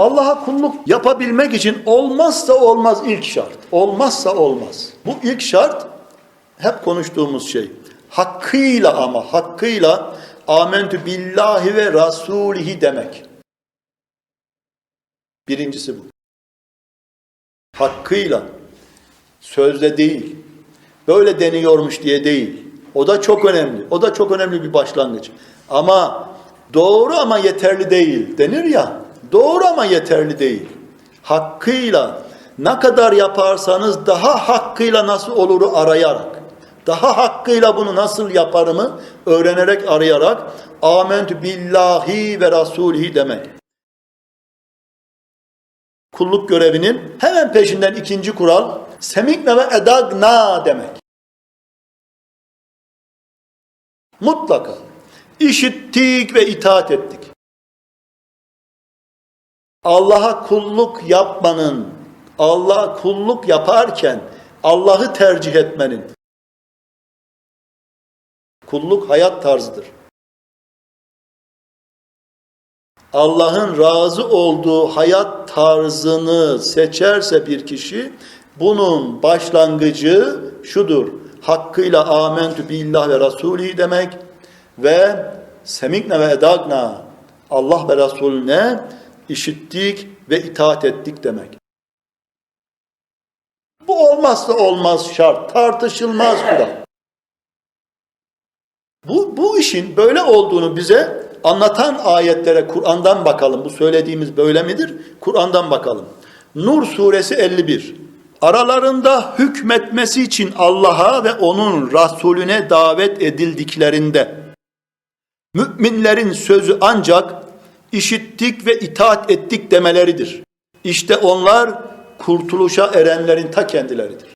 Allah'a kulluk yapabilmek için olmazsa olmaz ilk şart. Olmazsa olmaz. Bu ilk şart hep konuştuğumuz şey. Hakkıyla ama hakkıyla amentü billahi ve rasulihi demek. Birincisi bu. Hakkıyla sözde değil. Böyle deniyormuş diye değil. O da çok önemli. O da çok önemli bir başlangıç. Ama doğru ama yeterli değil denir ya. Doğru ama yeterli değil. Hakkıyla ne kadar yaparsanız daha hakkıyla nasıl oluru arayarak, daha hakkıyla bunu nasıl yaparımı öğrenerek arayarak amentü billahi ve rasulihi demek. Kulluk görevinin hemen peşinden ikinci kural semikne ve edagna demek. Mutlaka işittik ve itaat ettik. Allah'a kulluk yapmanın, Allah'a kulluk yaparken Allah'ı tercih etmenin kulluk hayat tarzıdır. Allah'ın razı olduğu hayat tarzını seçerse bir kişi bunun başlangıcı şudur. Hakkıyla amentü billah ve rasulü demek ve semikne ve edagna Allah ve Resulüne işittik ve itaat ettik demek. Bu olmazsa olmaz şart, tartışılmaz kural. Bu, bu işin böyle olduğunu bize anlatan ayetlere Kur'an'dan bakalım. Bu söylediğimiz böyle midir? Kur'an'dan bakalım. Nur suresi 51. Aralarında hükmetmesi için Allah'a ve onun Resulüne davet edildiklerinde müminlerin sözü ancak işittik ve itaat ettik demeleridir. İşte onlar kurtuluşa erenlerin ta kendileridir.